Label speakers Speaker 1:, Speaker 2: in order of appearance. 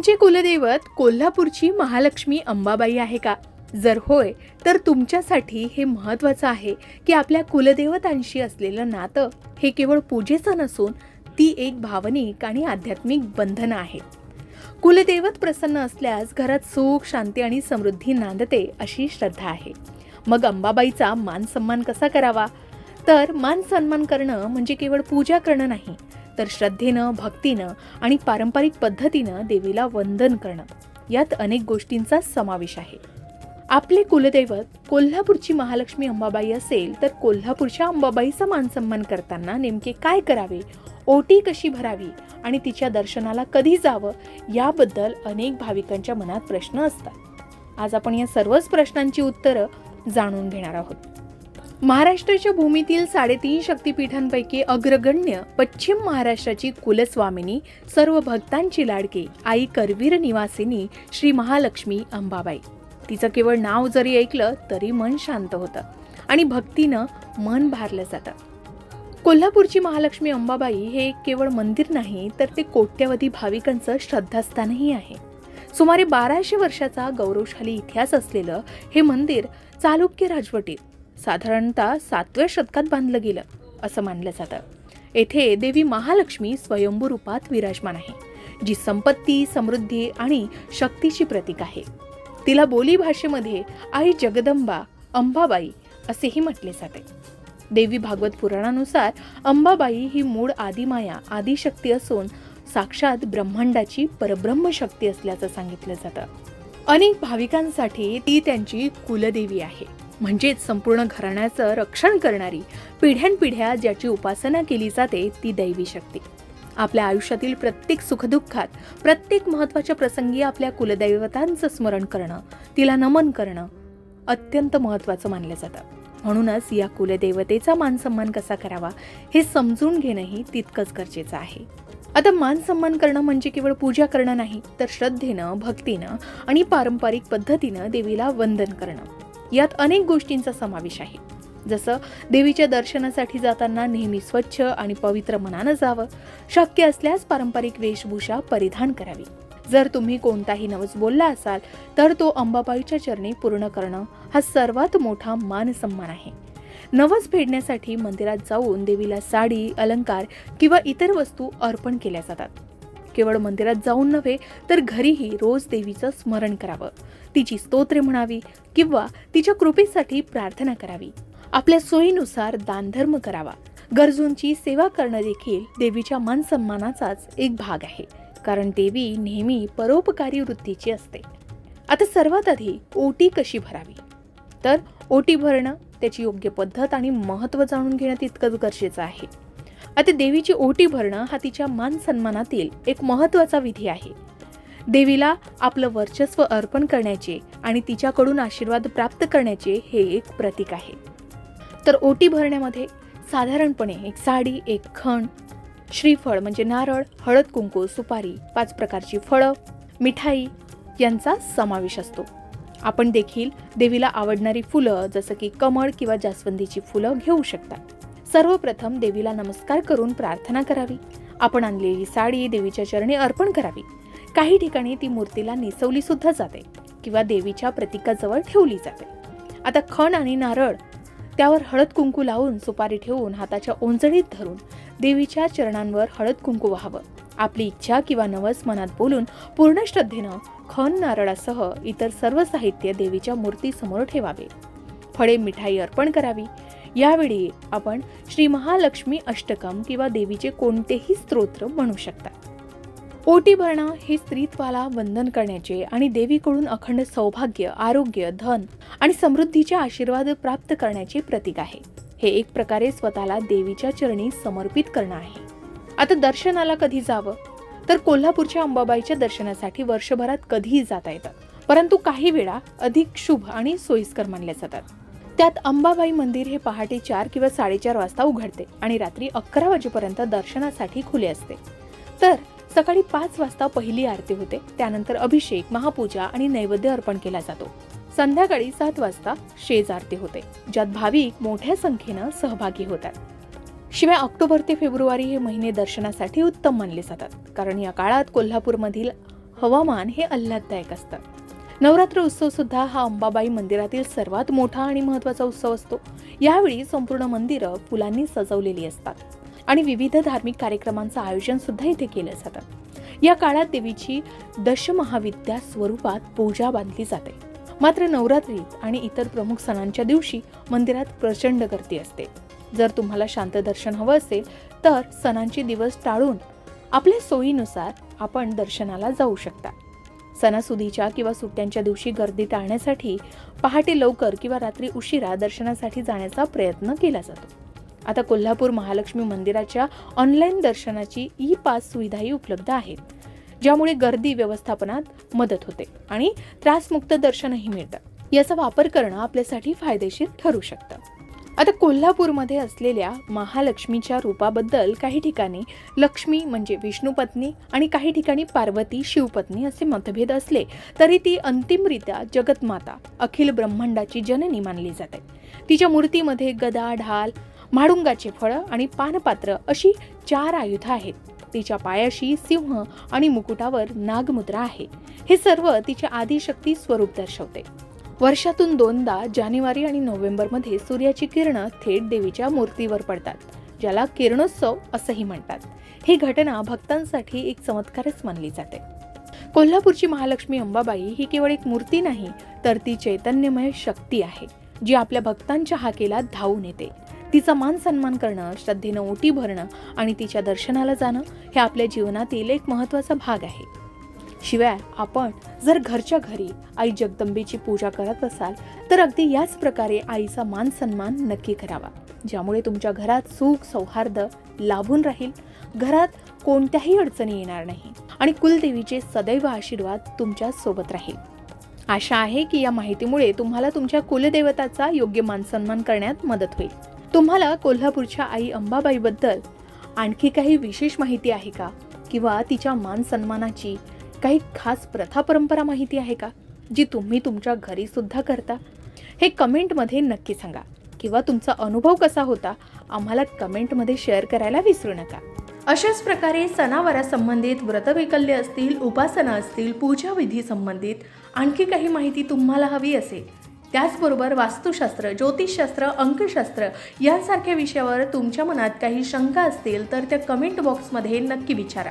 Speaker 1: तुमचे कुलदैवत कोल्हापूरची महालक्ष्मी अंबाबाई आहे का? जर होय तर तुमच्यासाठी हे महत्त्वाचं आहे की आपल्या कुलदेवतांशी असलेलं नातं हे केवळ पूजेचं नसून ती एक भावनिक आणि आध्यात्मिक बंधन आहे कुलदैवत प्रसन्न असल्यास घरात सुख शांती आणि समृद्धी नांदते अशी श्रद्धा आहे. मग अंबाबाईचा मान सन्मान कसा करावा? तर मान सन्मान करणं म्हणजे केवळ पूजा करणं नाही तर श्रद्धेनं भक्तीनं आणि पारंपरिक पद्धतीनं देवीला वंदन करणं. यात अनेक गोष्टींचा समावेश आहे. आपले कुलदैवत कोल्हापूरची महालक्ष्मी अंबाबाई असेल तर कोल्हापूरच्या अंबाबाईचा मानसन्मान करताना नेमके काय करावे ओटी कशी भरावी आणि तिच्या दर्शनाला कधी जावं याबद्दल अनेक भाविकांच्या मनात प्रश्न असतात. आज आपण या सर्वच प्रश्नांची उत्तरं जाणून घेणार आहोत. महाराष्ट्राच्या भूमीतील साडेतीन शक्तिपीठांपैकी अग्रगण्य पश्चिम महाराष्ट्राची कुलस्वामिनी सर्व भक्तांची लाडकी आई करवीर निवासिनी श्री महालक्ष्मी अंबाबाई. तिचं केवळ नाव जरी ऐकलं तरी मन शांत होतं आणि भक्तीनं मन भारलं जातं. कोल्हापूरची महालक्ष्मी अंबाबाई हे केवळ मंदिर नाही तर ते कोट्यवधी भाविकांचं श्रद्धास्थानही आहे. सुमारे बाराशे वर्षाचा गौरवशाली इतिहास असलेलं हे मंदिर चालुक्य राजवटीत साधारणतः सातव्या शतकात बांधलं गेलं असं मानलं जातं. येथे देवी महालक्ष्मी स्वयंभू रूपात विराजमान आहे जी संपत्ती समृद्धी आणि शक्तीची प्रतीक आहे. तिला बोली भाषेमध्ये आई जगदंबा अंबाबाई असेही म्हटले जाते. देवी भागवत पुराणानुसार अंबाबाई ही मूळ आदिमाया आदिशक्ती असून साक्षात ब्रह्मांडाची परब्रह्म शक्ती असल्याचं सांगितलं जातं. अनेक भाविकांसाठी ती त्यांची कुलदेवी आहे. म्हणजेच संपूर्ण घराण्याचं रक्षण करणारी पिढ्यानपिढ्या ज्याची उपासना केली जाते ती दैवी शक्ती. आपल्या आयुष्यातील प्रत्येक सुखदुःखात प्रत्येक महत्त्वाच्या प्रसंगी आपल्या कुलदैवतांचं स्मरण करणं तिला नमन करणं अत्यंत महत्त्वाचं मानलं जातं. म्हणूनच या कुलदेवतेचा मानसन्मान कसा करावा हे समजून घेणंही तितकंच गरजेचं आहे. आता मान सन्मान करणं म्हणजे केवळ पूजा करणं नाही तर श्रद्धेनं भक्तीनं आणि पारंपरिक पद्धतीनं देवीला वंदन करणं. यात अनेक गोष्टींचा समावेश आहे. जसं देवीच्या दर्शनासाठी जाताना नेहमी स्वच्छ आणि पवित्र मनानं जावं शक्य असल्यास पारंपरिक वेशभूषा परिधान करावी. जर तुम्ही कोणताही नवस बोलला असाल तर तो अंबाबाईच्या चरणी पूर्ण करणं हा सर्वात मोठा मान सन्मान आहे. नवस फेडण्यासाठी मंदिरात जाऊन देवीला साडी अलंकार किंवा इतर वस्तू अर्पण केल्या जातात. केवळ मंदिरात जाऊन नव्हे तर घरीही रोज देवीचं स्मरण करावं. तिची स्तोत्रे म्हणावी किंवा तिच्या कृपेसाठी प्रार्थना करावी. आपल्या सोयीनुसार दानधर्म करावा. गरजूंची सेवा करणं देखील देवीच्या मानसन्मानाचाच एक भाग आहे. कारण देवी नेहमी परोपकारी वृत्तीची असते. आता सर्वात आधी ओटी कशी भरावी? तर ओटी भरणं त्याची योग्य पद्धत आणि महत्त्व जाणून घेणं तितकंच गरजेचं आहे. आता देवीची ओटी भरणं हा तिच्या मान सन्मानातील एक महत्त्वाचा विधी आहे. देवीला आपलं वर्चस्व अर्पण करण्याचे आणि तिच्याकडून आशीर्वाद प्राप्त करण्याचे हे एक प्रतीक आहे. तर ओटी भरण्यामध्ये साधारणपणे एक साडी एक खण श्रीफळ म्हणजे नारळ हळद कुंकू सुपारी पाच प्रकारची फळं मिठाई यांचा समावेश असतो. आपण देखील देवीला आवडणारी फुलं जसं की कमळ किंवा जास्वंदीची फुलं घेऊ शकता. सर्वप्रथम देवीला नमस्कार करून प्रार्थना करावी. आपण आणलेली साडी देवीच्या चरणी अर्पण करावी. काही ठिकाणी ती मूर्तीला नेसवली सुद्धा जाते किंवा देवीच्या प्रतीकाजवळ ठेवली जाते. आता खण आणि नारळ त्यावर हळद कुंकू लावून सुपारी ठेवून हाताच्या ओंजळीत धरून देवीच्या चरणांवर हळद कुंकू व्हावं. आपली इच्छा किंवा नवस मनात बोलून पूर्ण श्रद्धेनं खण नारळासह इतर सर्व साहित्य देवीच्या मूर्तीसमोर ठेवावे. फळे मिठाई अर्पण करावी. यावेळी आपण श्री महालक्ष्मी अष्टकम किंवा देवीचे कोणतेही स्तोत्र म्हणू शकता. ओटी भरणं हे स्त्रीत्वाला वंदन करण्याचे आणि देवीकडून अखंड सौभाग्य आरोग्य धन आणि समृद्धीचे आशीर्वाद प्राप्त करण्याचे प्रतीक आहे. हे एक प्रकारे स्वतःला देवीच्या चरणी समर्पित करणं आहे. आता दर्शनाला कधी जावं? तर कोल्हापूरच्या अंबाबाईच्या दर्शनासाठी वर्षभरात कधीही जाता येतं. परंतु काही वेळा अधिक शुभ आणि सोयीस्कर मानल्या जातात. त्यात अंबाबाई मंदिर हे पहाटे चार किंवा साडेचार वाजता उघडते आणि रात्री अकरा वाजेपर्यंत दर्शनासाठी खुले असते. तर सकाळी पाच वाजता पहिली आरती होते त्यानंतर अभिषेक महापूजा आणि नैवेद्य अर्पण केला जातो. संध्याकाळी सात वाजता शेज आरती होते ज्यात भाविक मोठ्या संख्येनं सहभागी होतात. शिवाय ऑक्टोबर ते फेब्रुवारी हे महिने दर्शनासाठी उत्तम मानले जातात कारण या काळात कोल्हापूरमधील हवामान हे आल्हाददायक असतं. नवरात्र उत्सव सुद्धा हा अंबाबाई मंदिरातील सर्वात मोठा आणि महत्त्वाचा उत्सव असतो. यावेळी संपूर्ण मंदिरं फुलांनी सजवलेली असतात आणि विविध धार्मिक कार्यक्रमांचं आयोजन सुद्धा इथे केलं जातं. या काळात देवीची दशमहाविद्या स्वरूपात पूजा बांधली जाते. मात्र नवरात्रीत आणि इतर प्रमुख सणांच्या दिवशी मंदिरात प्रचंड गर्दी असते. जर तुम्हाला शांत दर्शन हवं असेल तर सणांचे दिवस टाळून आपल्या सोयीनुसार आपण दर्शनाला जाऊ शकता. सणासुदीच्या किंवा सुट्ट्यांच्या दिवशी गर्दी टाळण्यासाठी पहाटे लवकर किंवा रात्री उशिरा दर्शनासाठी जाण्याचा प्रयत्न केला जातो. आता कोल्हापूर महालक्ष्मी मंदिराच्या ऑनलाईन दर्शनाची ई पास सुविधाही उपलब्ध आहेत ज्यामुळे गर्दी व्यवस्थापनात मदत होते आणि त्रासमुक्त दर्शनही मिळतं. याचा वापर करणं आपल्यासाठी फायदेशीर ठरू शकतं. आता कोल्हापूरमध्ये असलेल्या महालक्ष्मीच्या रूपाबद्दल काही ठिकाणी लक्ष्मी म्हणजे विष्णुपत्नी आणि काही ठिकाणी पार्वती शिवपत्नी असे मतभेद असले तरी ती अंतिमरित्या जगतमाता अखिल ब्रह्मांडाची जननी मानली जाते. तिच्या मूर्तीमध्ये गदा ढाल म्हाडुंगाचे फळं आणि पानपात्र अशी चार आयुधं आहेत. तिच्या पायाशी सिंह आणि मुकुटावर नागमुद्रा आहे. हे सर्व तिचे आदिशक्ती स्वरूप दर्शवते. वर्षातून दोनदा जानेवारी आणि नोव्हेंबरमध्ये सूर्याची किरणं थेट देवीच्या मूर्तीवर पडतात ज्याला किरणोत्सव असंही म्हणतात. ही घटना भक्तांसाठी एक चमत्कारच मानली जाते. कोल्हापूरची महालक्ष्मी अंबाबाई ही केवळ एक मूर्ती नाही तर ती चैतन्यमय शक्ती आहे जी आपल्या भक्तांच्या हाकेला धावून येते. तिचा मान सन्मान करणं श्रद्धेनं ओटी भरणं आणि तिच्या दर्शनाला जाणं हे आपल्या जीवनातील एक महत्त्वाचा भाग आहे. शिवाय आपण जर घरच्या घरी आई जगदंबेची पूजा करत असाल तर अगदी याच प्रकारे आईचा मान सन्मान नक्की करावा ज्यामुळे तुमच्या घरात सुख सौहार्द लाभून राहील. घरात कोणत्याही अडचणी येणार नाही आणि कुलदेवीचे सदैव आशीर्वाद तुमच्यासोबत राहील. आशा आहे की या माहितीमुळे तुम्हाला तुमच्या कुलदेवताचा योग्य मान सन्मान करण्यात मदत होईल. तुम्हाला कोल्हापूरच्या आई अंबाबाईबद्दल आणखी काही विशेष माहिती आहे का? किंवा तिच्या मान सन्मानाची काही खास प्रथा परंपरा माहिती आहे का जी तुम्ही तुमच्या घरी सुद्धा करता? हे कमेंटमध्ये नक्की सांगा. किंवा तुमचा अनुभव कसा होता आम्हाला कमेंटमध्ये शेअर करायला विसरू नका. अशाच प्रकारे सणावारासंबंधित व्रतवैकल्य असतील उपासना असतील पूजाविधी संबंधित आणखी काही माहिती तुम्हाला हवी असेल त्याचबरोबर वास्तुशास्त्र ज्योतिषशास्त्र अंकशास्त्र यांसारख्या विषयावर तुमच्या मनात काही शंका असतील तर त्या कमेंट बॉक्समध्ये नक्की विचारा.